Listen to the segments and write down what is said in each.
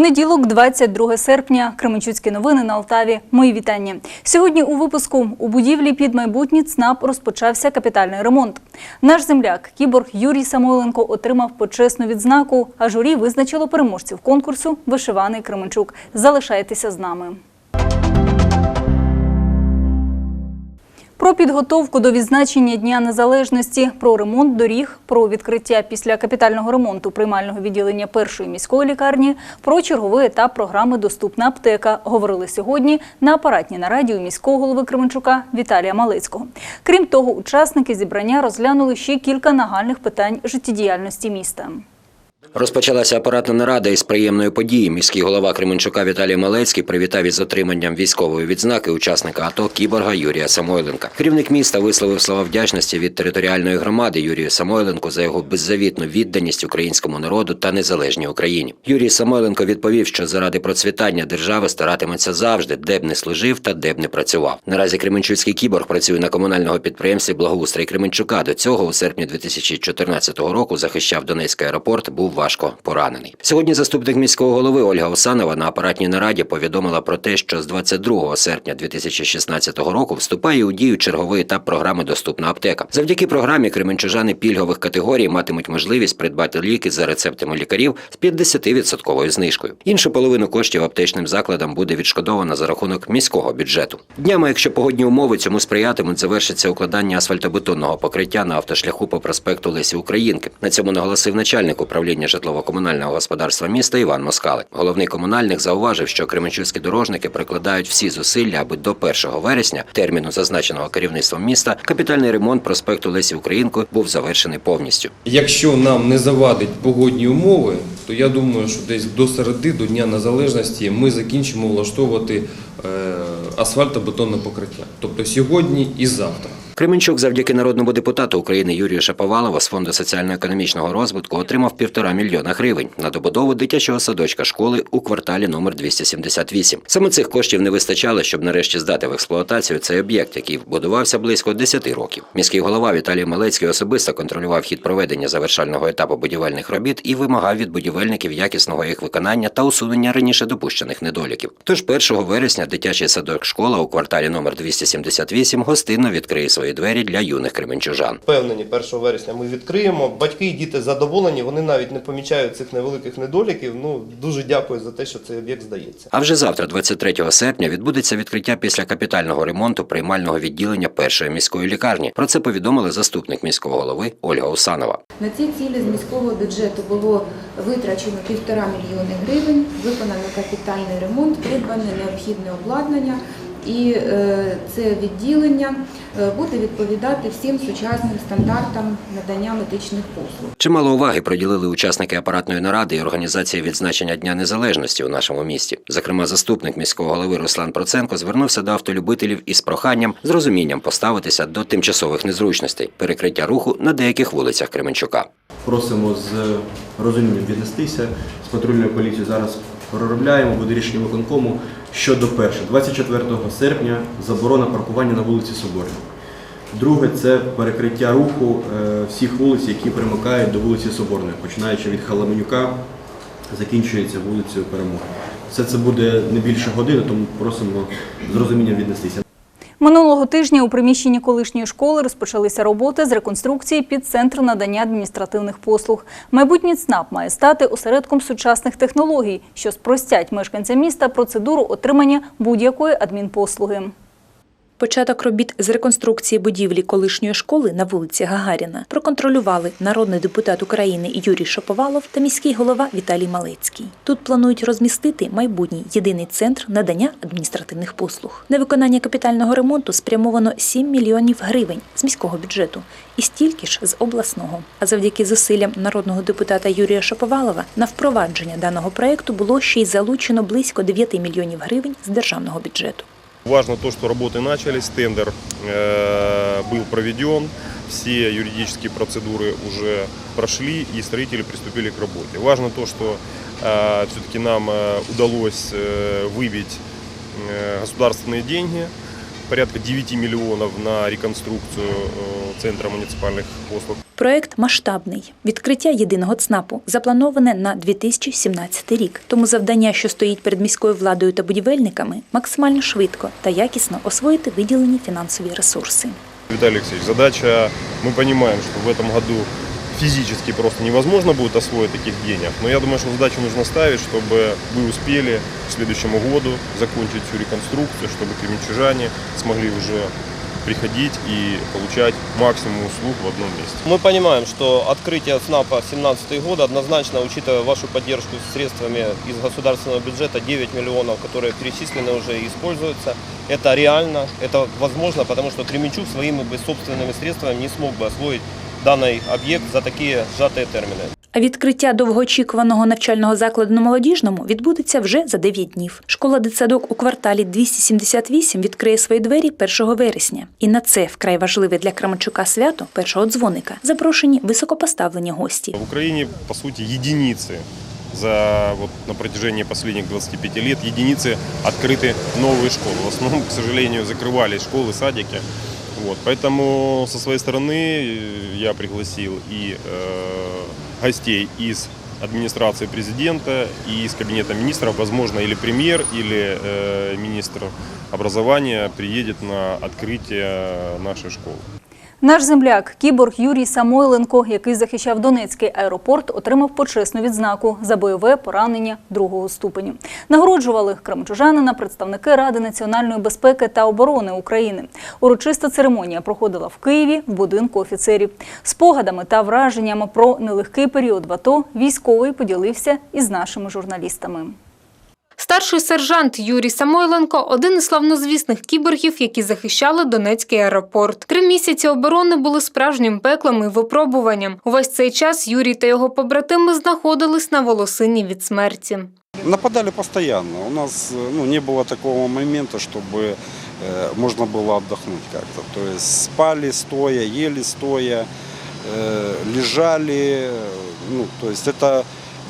Понеділок, 22 серпня. Кременчуцькі новини на Алтаві. Мої вітання. Сьогодні у випуску у будівлі під майбутнє ЦНАП розпочався капітальний ремонт. Наш земляк, кіборг Юрій Самойленко, отримав почесну відзнаку, а журі визначило переможців конкурсу Вишиваний Кременчук. Залишайтеся з нами. Про підготовку до відзначення Дня Незалежності, про ремонт доріг, про відкриття після капітального ремонту приймального відділення першої міської лікарні, про черговий етап програми Доступна аптека говорили сьогодні на апаратній нараді у міського голови Кременчука Віталія Малецького. Крім того, учасники зібрання розглянули ще кілька нагальних питань життєдіяльності міста. Розпочалася апаратна нарада із приємної події. Міський голова Кременчука Віталій Малецький привітав із отриманням військової відзнаки учасника АТО кіборга Юрія Самойленка. Керівник міста висловив слова вдячності від територіальної громади Юрію Самойленку за його беззавітну відданість українському народу та незалежній Україні. Юрій Самойленко відповів, що заради процвітання держави старатиметься завжди, де б не служив та де б не працював. Наразі Кременчуцький кіборг працює на комунальному підприємстві Благоустрій Кременчука. До цього у серпні 2014 року захищав Донецький аеропорт. Був важко поранений. Сьогодні заступник міського голови Ольга Осанова на апаратній нараді повідомила про те, що з 22 серпня 2016 року вступає у дію черговий етап програми Доступна аптека. Завдяки програмі кременчужани пільгових категорій матимуть можливість придбати ліки за рецептами лікарів з 50% знижкою. Іншу половину коштів аптечним закладам буде відшкодовано за рахунок міського бюджету. Днями, якщо погодні умови цьому сприятимуть, завершиться укладання асфальтобетонного покриття на автошляху по проспекту Лесі Українки. На цьому наголосив начальник управління житлово-комунального господарства міста Іван Москалик. Головний комунальник зауважив, що кременчуцькі дорожники прикладають всі зусилля, аби до 1 вересня, терміну зазначеного керівництвом міста, капітальний ремонт проспекту Лесі Українки був завершений повністю. Якщо нам не завадить погодні умови, то я думаю, що десь до середи, до Дня Незалежності ми закінчимо влаштовувати е, асфальтобетонне покриття. Тобто сьогодні і завтра. Кременчук завдяки народному депутату України Юрію Шаповалову з фонду соціально-економічного розвитку отримав півтора мільйона гривень на добудову дитячого садочка школи у кварталі номер 278. Саме цих коштів не вистачало, щоб нарешті здати в експлуатацію цей об'єкт, який будувався близько 10 років. Міський голова Віталій Малецький особисто контролював хід проведення завершального етапу будівельних робіт і вимагав від будівельників якісного їх виконання та усунення раніше допущених недоліків. Тож 1 вересня дитячий садок школа у кварталі номер 278 гостинно відкриє свої двері для юних кременчужан. Впевнені, 1 вересня ми відкриємо. Батьки і діти задоволені, вони навіть не помічають цих невеликих недоліків. Ну дуже дякую за те, що цей об'єкт здається. А вже завтра, 23 серпня, відбудеться відкриття після капітального ремонту приймального відділення першої міської лікарні. Про це повідомила заступник міського голови Ольга Усанова. На ці цілі з міського бюджету було витрачено півтора мільйони гривень, виконано капітальний ремонт, придбане необхідне обладнання. І е, це відділення е, буде відповідати всім сучасним стандартам надання медичних послуг. Чимало уваги приділили учасники апаратної наради і організації відзначення Дня Незалежності у нашому місті. Зокрема, заступник міського голови Руслан Проценко звернувся до автолюбителів із проханням з розумінням поставитися до тимчасових незручностей перекриття руху на деяких вулицях Кременчука. Просимо з розумінням віднестися. З патрульною поліцією зараз проробляємо, буде рішення виконкому щодо перше. 24 серпня заборона паркування на вулиці Соборній. Друге це перекриття руху е, всіх вулиць, які примикають до вулиці Соборної, починаючи від Халаменюка, закінчується вулицею Перемоги. Все це буде не більше години, тому просимо з розумінням віднестися. Минулого тижня у приміщенні колишньої школи розпочалися роботи з реконструкції під центр надання адміністративних послуг. Майбутній ЦНАП має стати осередком сучасних технологій, що спростять мешканцям міста процедуру отримання будь-якої адмінпослуги. Початок робіт з реконструкції будівлі колишньої школи на вулиці Гагаріна проконтролювали народний депутат України Юрій Шаповалов та міський голова Віталій Малецький. Тут планують розмістити майбутній єдиний центр надання адміністративних послуг. На виконання капітального ремонту спрямовано 7 мільйонів гривень з міського бюджету і стільки ж з обласного. А завдяки зусиллям народного депутата Юрія Шаповалова на впровадження даного проекту було ще й залучено близько 9 мільйонів гривень з державного бюджету. Важно то, что работы начались, тендер э, был проведен, все юридические процедуры уже прошли и строители приступили к работе. Важно то, что э, все-таки нам э, удалось э, выбить э, государственные деньги порядка 9 миллионов на реконструкцию э, Центра муниципальных послуг. Проект масштабний. Відкриття єдиного ЦНАПу заплановане на 2017 рік. Тому завдання, що стоїть перед міською владою та будівельниками, максимально швидко та якісно освоїти виділені фінансові ресурси. Виталий Алексеевич, задача, мы понимаем, что в этом году физически просто невозможно будет освоить таких денег, но я думаю, что задачу нужно ставить, чтобы вы успели к следующему году закончить всю реконструкцию, чтобы кременчужане смогли уже приходить и получать максимум услуг в одном месте. Мы понимаем, что открытие СНАПа 2017 год однозначно, учитывая вашу поддержку средствами из государственного бюджета, 9 миллионов, которые перечислены уже и используются, это реально, это возможно, потому что Кременчук своими собственными средствами не смог бы освоить данный объект за такие сжатые термины. А відкриття довгоочікуваного навчального закладу на молодіжному відбудеться вже за 9 днів. Школа дитсадок у кварталі 278 відкриє свої двері 1 вересня. І на це вкрай важливе для Кременчука свято першого дзвоника. Запрошені високопоставлені гості. В Украине, по сути, единицы за вот, на протяжении последних 25 лет единицы открыты новые школы. В основном, к сожалению, закрывались школы, садики. Вот, поэтому со своей стороны э, я пригласил и э, гостей из администрации президента и из кабинета министров, возможно, или премьер, или э, министр образования приедет на открытие нашей школы. Наш земляк, кіборг Юрій Самойленко, який захищав Донецький аеропорт, отримав почесну відзнаку за бойове поранення другого ступеню. Нагороджували кремчужанина представники Ради національної безпеки та оборони України. Урочиста церемонія проходила в Києві в будинку офіцерів. Спогадами та враженнями про нелегкий період в АТО військовий поділився із нашими журналістами. Старший сержант Юрій Самойленко один із славнозвісних кіборгів, які захищали Донецький аеропорт. Три місяці оборони були справжнім пеклом і випробуванням. Увесь цей час Юрій та його побратими знаходились на волосині від смерті. Нападали постоянно. У нас э, ну, не было такого момента, чтобы э, можно было отдохнуть как-то. То есть спали стоя, ели стоя, э, лежали. э, Ну, то есть это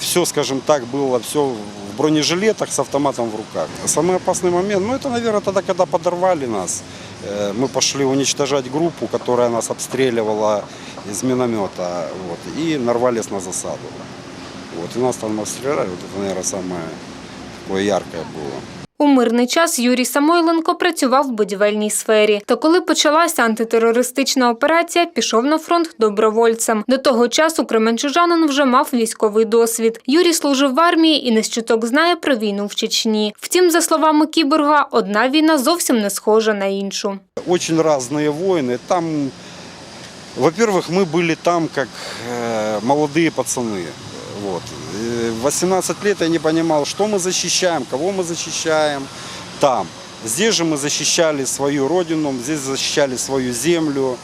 все, скажем так, было все в бронежилетах с автоматом в руках. Самый опасный момент, ну это, наверное, тогда, когда подорвали нас. Э, Мы пошли уничтожать группу, которая нас обстреливала из миномета. Вот, и нарвались на засаду. Вот, и нас там обстреляли, вот это, наверное, самое такое яркое было. У мирний час Юрій Самойленко працював в будівельній сфері. Та коли почалася антитерористична операція, пішов на фронт добровольцем. До того часу кременчужанин вже мав військовий досвід. Юрій служив в армії і не з чуток знає про війну в Чечні. Втім, за словами кіборга, одна війна зовсім не схожа на іншу. Очень разные войны. Там, во-первых, мы были там как э, молодые пацаны. Вот. В 18 лет я не понимал, что мы защищаем, кого мы защищаем там. Здесь же мы защищали свою родину, здесь защищали свою землю.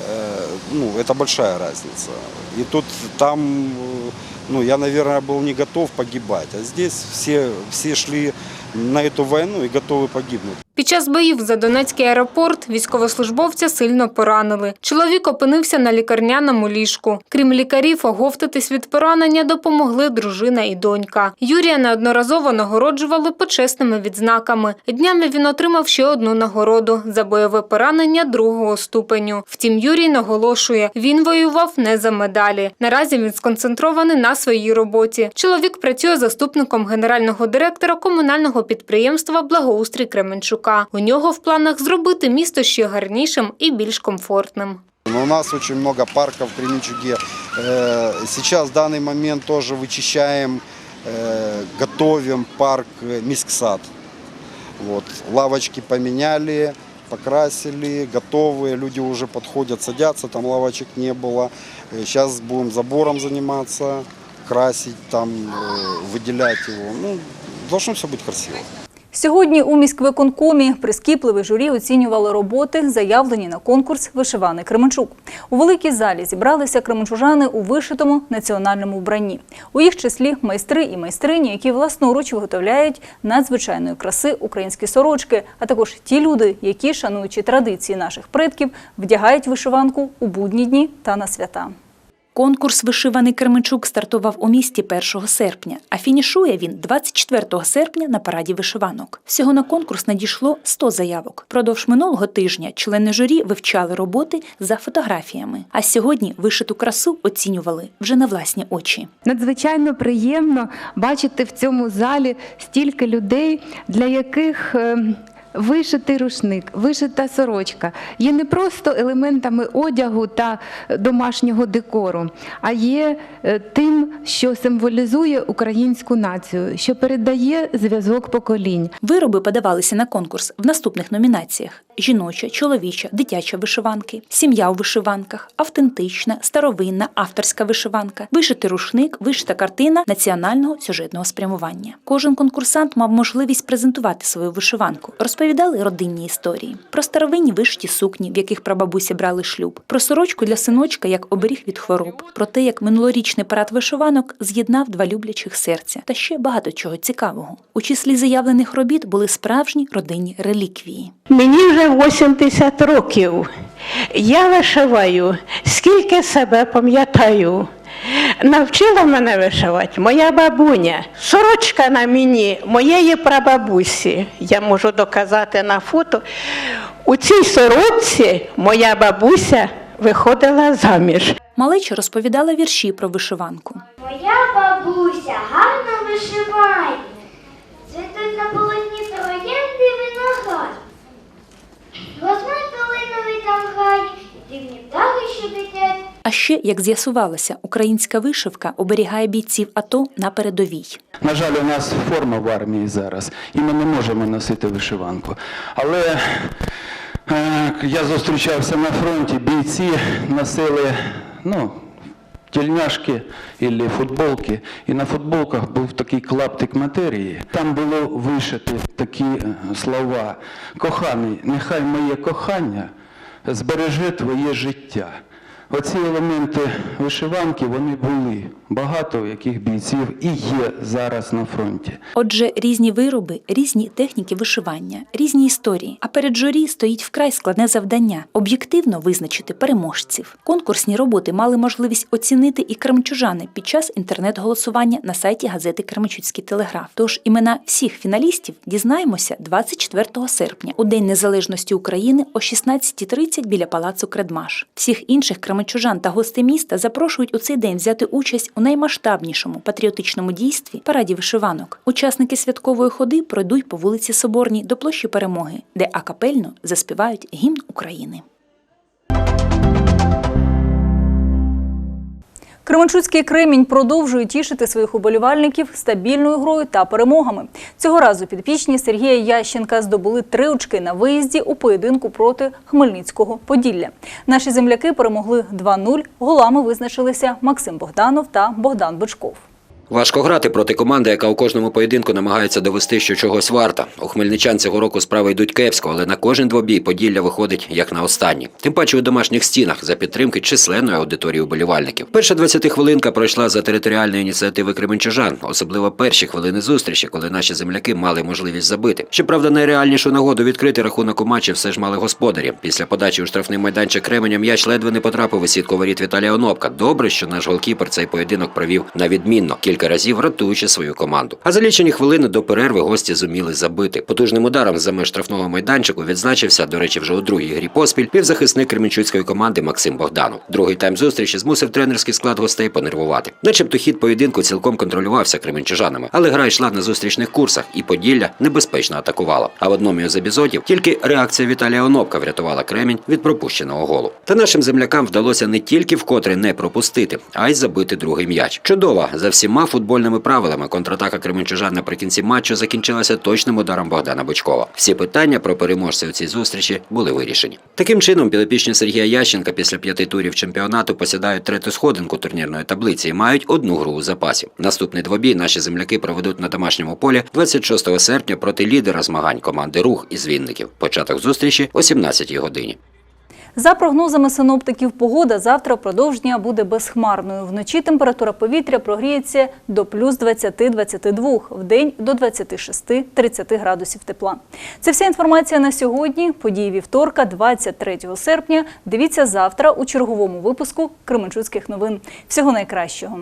Э, Ну, это большая разница. И тут там, э, ну, я, наверное, был не готов погибать. А здесь все, все шли на эту войну и готовы погибнуть. Під час боїв за Донецький аеропорт військовослужбовця сильно поранили. Чоловік опинився на лікарняному ліжку. Крім лікарів, оговтатись від поранення допомогли дружина і донька. Юрія неодноразово нагороджували почесними відзнаками. Днями він отримав ще одну нагороду за бойове поранення другого ступеню. Втім, Юрій наголошує, він воював не за медалі. Наразі він сконцентрований на своїй роботі. Чоловік працює заступником генерального директора комунального підприємства Благоустрій Кременчука. У нього в планах зробити місто ще гарнішим і більш комфортним. Но у нас очень много парков в Кременчуге. Э, Сейчас в данный момент тоже вычищаем, э, готовим парк э, Мисксад. Вот. Лавочки поменяли, покрасили, готовые. Люди уже подходят, садятся, там лавочек не было. Сейчас будем забором заниматься, красить, там, э, выделять его. Ну, должно все быть красиво. Сьогодні у міськвиконкомі прискіпливе журі оцінювали роботи, заявлені на конкурс Вишиваний Кременчук. У великій залі зібралися кременчужани у вишитому національному вбранні. У їх числі майстри і майстрині, які власноруч виготовляють надзвичайної краси українські сорочки, а також ті люди, які, шануючи традиції наших предків, вдягають вишиванку у будні дні та на свята. Конкурс Вишиваний Кременчук стартував у місті 1 серпня, а фінішує він 24 серпня на параді вишиванок. Всього на конкурс надійшло 100 заявок. Продовж минулого тижня члени журі вивчали роботи за фотографіями. А сьогодні вишиту красу оцінювали вже на власні очі. Надзвичайно приємно бачити в цьому залі стільки людей, для яких е, вишитий рушник, вишита сорочка є не просто елементами одягу та домашнього декору, а є е, тим, що символізує українську націю, що передає зв'язок поколінь. Вироби подавалися на конкурс в наступних номінаціях: жіноча, чоловіча, дитяча вишиванки, сім'я у вишиванках, автентична, старовинна, авторська вишиванка, вишитий рушник, вишита картина національного сюжетного спрямування. Кожен конкурсант мав можливість презентувати свою вишиванку. Розповідали родинні історії про старовинні вишиті сукні, в яких прабабусі брали шлюб, про сорочку для синочка як оберіг від хвороб, про те, як минулорічний парад вишиванок з'єднав два люблячих серця та ще багато чого цікавого. У числі заявлених робіт були справжні родинні реліквії. Мені вже 80 років. Я вишиваю, скільки себе пам'ятаю. Навчила мене вишивати моя бабуня. Сорочка на мені моєї прабабусі. Я можу доказати на фото. У цій сорочці моя бабуся виходила заміж. Малеча розповідала вірші про вишиванку. Моя бабуся гарно вишиває. Цвітуть на полотні троянди виноград. Розмай калиновий там гай, дивні птахи щебетять. А ще, як з'ясувалося, українська вишивка оберігає бійців АТО на передовій. На жаль, у нас форма в армії зараз, і ми не можемо носити вишиванку. Але е, я зустрічався на фронті, бійці носили ну, тільняшки або футболки, і на футболках був такий клаптик матерії. Там було вишити такі е, слова. Коханий, нехай моє кохання збереже твоє життя. Оці елементи вишиванки вони були. Багато яких бійців і є зараз на фронті. Отже, різні вироби, різні техніки вишивання, різні історії. А перед журі стоїть вкрай складне завдання об'єктивно визначити переможців. Конкурсні роботи мали можливість оцінити і кремчужани під час інтернет-голосування на сайті газети Кременчуцький телеграф. Тож імена всіх фіналістів дізнаємося 24 серпня, у День Незалежності України о 16.30 біля палацу Кредмаш. Всіх інших кременчужан та гостей міста запрошують у цей день взяти участь у наймасштабнішому патріотичному дійстві параді вишиванок. Учасники святкової ходи пройдуть по вулиці Соборній до площі Перемоги, де акапельно заспівають гімн України. Кременчуцький кремінь продовжує тішити своїх уболівальників стабільною грою та перемогами. Цього разу підпічні Сергія Ященка здобули три очки на виїзді у поєдинку проти Хмельницького Поділля. Наші земляки перемогли 2-0. Голами визначилися Максим Богданов та Богдан Бичков. Важко грати проти команди, яка у кожному поєдинку намагається довести, що чогось варта. У хмельничан цього року справи йдуть кепсько, але на кожен двобій Поділля виходить як на останній. Тим паче у домашніх стінах за підтримки численної аудиторії уболівальників. Перша 20-хвилинка пройшла за територіальної ініціативи кременчужан, особливо перші хвилини зустрічі, коли наші земляки мали можливість забити. Щоправда, найреальнішу нагоду відкрити рахунок у матчі все ж мали господарі. Після подачі у штрафний майданчик Кременя м'яч ледве не потрапив у сітку воріт Віталія Онопка. Добре, що наш голкіпер цей поєдинок провів на відмінно кілька разів рятуючи свою команду. А за лічені хвилини до перерви гості зуміли забити. Потужним ударом за меж штрафного майданчику відзначився, до речі, вже у другій грі поспіль півзахисник кременчуцької команди Максим Богданов. Другий тайм зустрічі змусив тренерський склад гостей понервувати. Начебто хід поєдинку цілком контролювався кременчужанами, але гра йшла на зустрічних курсах, і Поділля небезпечно атакувала. А в одному із епізодів тільки реакція Віталія Онопка врятувала Кремінь від пропущеного голу. Та нашим землякам вдалося не тільки вкотре не пропустити, а й забити другий м'яч. Чудова за всіма футбольними правилами контратака кременчужан наприкінці матчу закінчилася точним ударом Богдана Бучкова. Всі питання про переможця у цій зустрічі були вирішені. Таким чином, підопічні Сергія Ященка після п'яти турів чемпіонату посідають третю сходинку турнірної таблиці і мають одну гру у запасі. Наступний двобій наші земляки проведуть на домашньому полі 26 серпня проти лідера змагань команди Рух із Вінників. Початок зустрічі о 17 годині. За прогнозами синоптиків, погода завтра впродовж дня буде безхмарною. Вночі температура повітря прогріється до плюс 20-22, день до 26-30 градусів тепла. Це вся інформація на сьогодні. Події вівторка, 23 серпня. Дивіться завтра у черговому випуску Кременчуцьких новин. Всього найкращого.